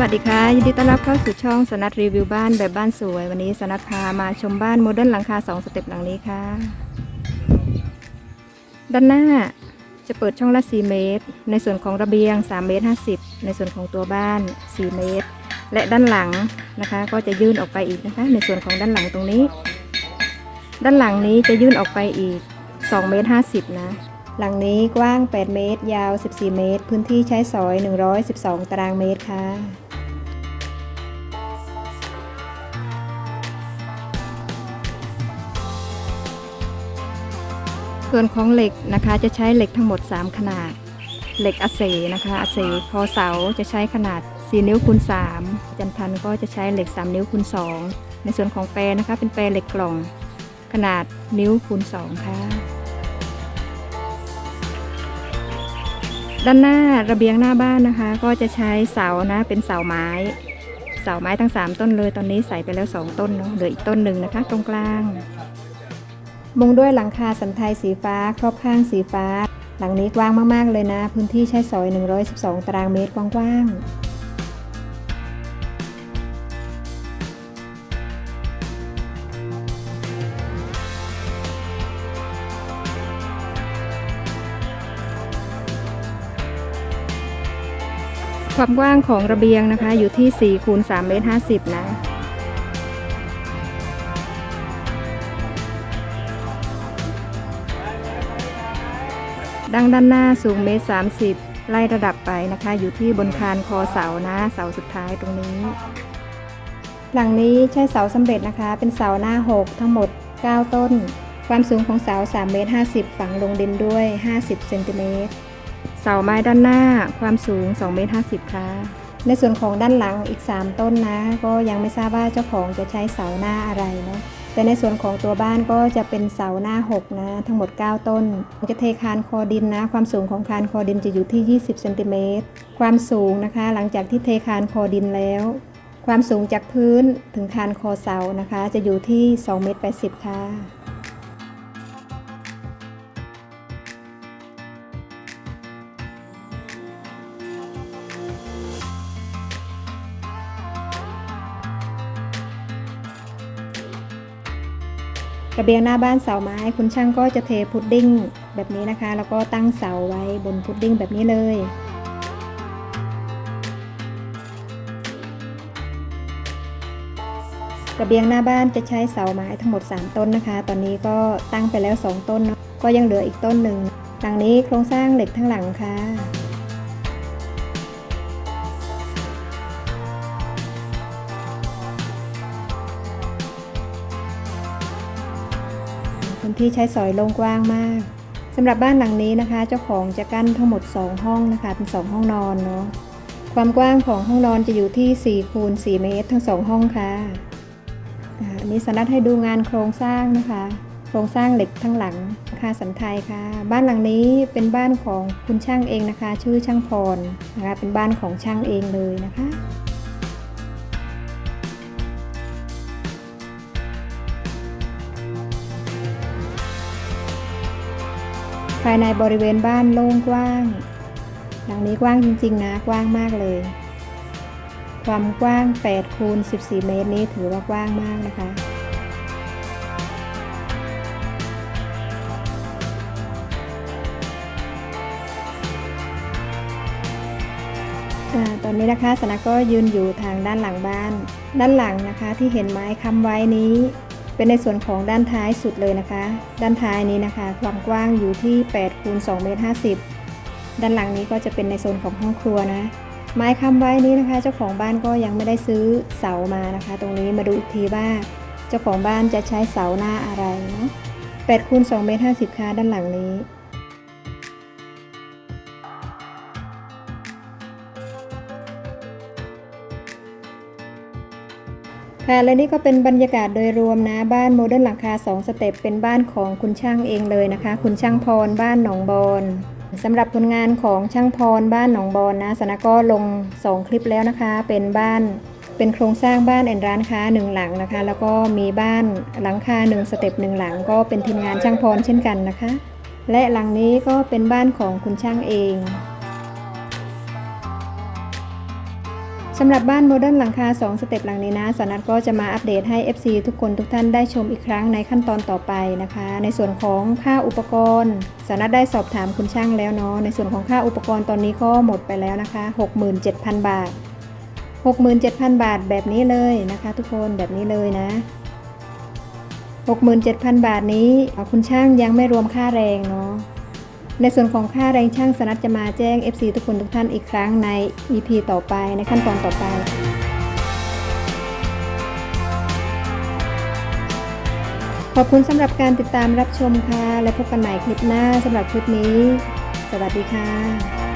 สวัสดีค่ะ ยินดีต้อนรับเข้าสู่ช่องสนัดรีวิวบ้านแบบบ้านสวย วันนี้สนัดพามาชมบ้านโมเดิร์นหลังคา2สเต็ปหลังนี้ค่ะ ด้านหน้าจะเปิดช่องละ 4 เมตร ในส่วนของระเบียง 3 เมตร 50 ในส่วนของตัวบ้าน 4 เมตร และด้านหลังนะคะ ก็จะยื่นออกไปอีกนะคะ ในส่วนของด้านหลังตรงนี้ ด้านหลังนี้จะยื่นออกไปอีก 2 เมตร 50 นะหลังนี้กว้าง 8 เมตร ยาว 14 เมตร พื้นที่ใช้สอย 112 ตารางเมตรค่ะ ส่วนของเหล็กนะคะจะใช้เหล็กทั้งหมด 3 ขนาด เหล็กอาเซนะคะอาเซคอเสาจะใช้ขนาด 4 นิ้วคูณ3 จันทันก็จะใช้เหล็ก 3 นิ้วคูณ2 ในส่วนของแปรนะคะเป็นแปรเหล็กกล่อง ขนาดนิ้วคูณ2ค่ะด้านหน้าระเบียงหน้าบ้านนะคะ ก็จะใช้เสานะเป็นเสาไม้ เสาไม้ทั้ง 3 ต้นเลยตอนนี้ใส่ไปแล้ว 2 ต้นเนาะเหลืออีกต้นหนึ่งนะคะ ตรงกลาง มุงด้วยหลังคาสันไทยสีฟ้า ครอบข้างสีฟ้า หลังนี้กว้างมาก ๆ เลยนะ พื้นที่ใช้สอย 112 ตารางเมตรกว้างๆความกว้างของระเบียงนะคะอยู่ที่4คูณ3เมตร50 นะ ดังด้านหน้าสูงเมตร30ไล่ระดับไปนะคะ อยู่ที่บนคานคอเสานะ เสาสุดท้ายตรงนี้ หลังนี้ใช้เสาสำเร็จนะคะ เป็นเสาหน้า 6 ทั้งหมด 9 ต้น ความสูงของเสา3เมตร50 ฝังลงดินด้วย 50เซนติเมตรเสาไม้ด้านหน้าความสูง2เมตร50ค่ะในส่วนของด้านหลังอีก 3 ต้นนะ ก็ยังไม่ทราบว่าเจ้าของจะใช้เสาหน้าอะไรเนาะ แต่ในส่วนของตัวบ้านก็จะเป็นเสาหน้า 6 นะ ทั้งหมด 9 ต้น จะเทคานคอดินนะ ความสูงของคานคอดินจะอยู่ที่ 20เซนติเมตรความสูงนะคะ หลังจากที่เทคานคอดินแล้ว ความสูงจากพื้นถึงคานคอเสานะคะ จะอยู่ที่2เมตร80ค่ะ ระเบียงหน้าบ้านเสาไม้ คุณช่างก็จะเทพุดดิ้งแบบนี้นะคะ แล้วก็ตั้งเสาไว้บนพุดดิ้งแบบนี้เลยระเบียงหน้าบ้านจะใช้เสาไม้ทั้งหมด 3 ต้นนะคะ ตอนนี้ก็ตั้งไปแล้ว 2 ต้นเนาะก็ยังเหลืออีกต้นหนึ่งหลังนี้โครงสร้างเหล็กทั้งหลังค่ะ พื้นที่ใช้สอยโล่งกว้างมากสำหรับบ้านหลังนี้นะคะ เจ้าของจะกั้นทั้งหมด 2 ห้องนะคะ เป็น 2 ห้องนอนเนาะความกว้างของห้องนอนจะอยู่ที่4คูณ4เมตร ทั้ง 2 ห้องค่ะอันนี้สนัดให้ดูงานโครงสร้างนะคะ โครงสร้างเหล็กทั้งหลังคาสันไทยค่ะ บ้านหลังนี้เป็นบ้านของคุณช่างเองนะคะ ชื่อช่างพรนะคะเป็นบ้านของช่างเองเลยนะคะ ภายในบริเวณบ้านโล่งกว้าง หลังนี้กว้างจริงๆนะกว้างมากเลย ความกว้าง8คูณ14 เมตรนี้ถือว่ากว้างมากนะคะตอนนี้นะคะสนะก็ยืนอยู่ทางด้านหลังบ้าน ด้านหลังนะคะที่เห็นไม้ค้ำไว้นี้ เป็นในส่วนของด้านท้ายสุดเลยนะคะ ด้านท้ายนี้นะคะ ความกว้างอยู่ที่8คูณ2เมตร50 ด้านหลังนี้ก็จะเป็นในโซนของห้องครัวนะ ไม้ค้ำไว้นี้นะคะ เจ้าของบ้านก็ยังไม่ได้ซื้อเสามานะคะ ตรงนี้มาดูอีกทีว่า เจ้าของบ้านจะใช้เสาหน้าอะไรเนาะ8คูณ2เมตร50ค่ะด้านหลังนี้ ค่ะและนี่ก็เป็นบรรยากาศโดยรวมนะบ้านโมเดิร์นหลังคา 2 สเต็ปเป็นบ้านของคุณช่างเองเลยนะคะ คุณช่างพรบ้านหนองบอนสำหรับผลงานของช่างพรบ้านหนองบอนนะสนะก็ลง 2 คลิปแล้วนะคะ เป็นบ้านเป็นโครงสร้างบ้านแอนร้านค้าหนึ่งหลังนะคะ แล้วก็มีบ้านหลังคาหนึ่งสเต็ปหนึ่งหลัง ก็เป็นทีมงานช่างพรเช่นกันนะคะ และหลังนี้ก็เป็นบ้านของคุณช่างเอง สำหรับบ้านโมเดิร์นหลังคา 2 สเต็ปหลังนี้นะสานัทก็จะมาอัปเดตให้ FC ทุกคนทุกท่านได้ชมอีกครั้งในขั้นตอนต่อไปนะคะ ในส่วนของค่าอุปกรณ์สานัทได้สอบถามคุณช่างแล้วเนาะในส่วนของค่าอุปกรณ์ตอนนี้ก็หมดไปแล้วนะคะ 67,000 บาท 67,000 บาทแบบนี้เลยนะคะ ทุกคนแบบนี้เลยนะ 67,000 บาทนี้คุณช่างยังไม่รวมค่าแรงเนาะ ในส่วนของค่าแรงช่างสนัดจะมาแจ้ง FC ทุกคนทุกท่านอีกครั้งใน EP ต่อไปในขั้นตอนต่อไปขอบคุณสำหรับการติดตามรับชมค่ะ และพบกันใหม่คลิปหน้าสำหรับคลิปนี้ สวัสดีค่ะ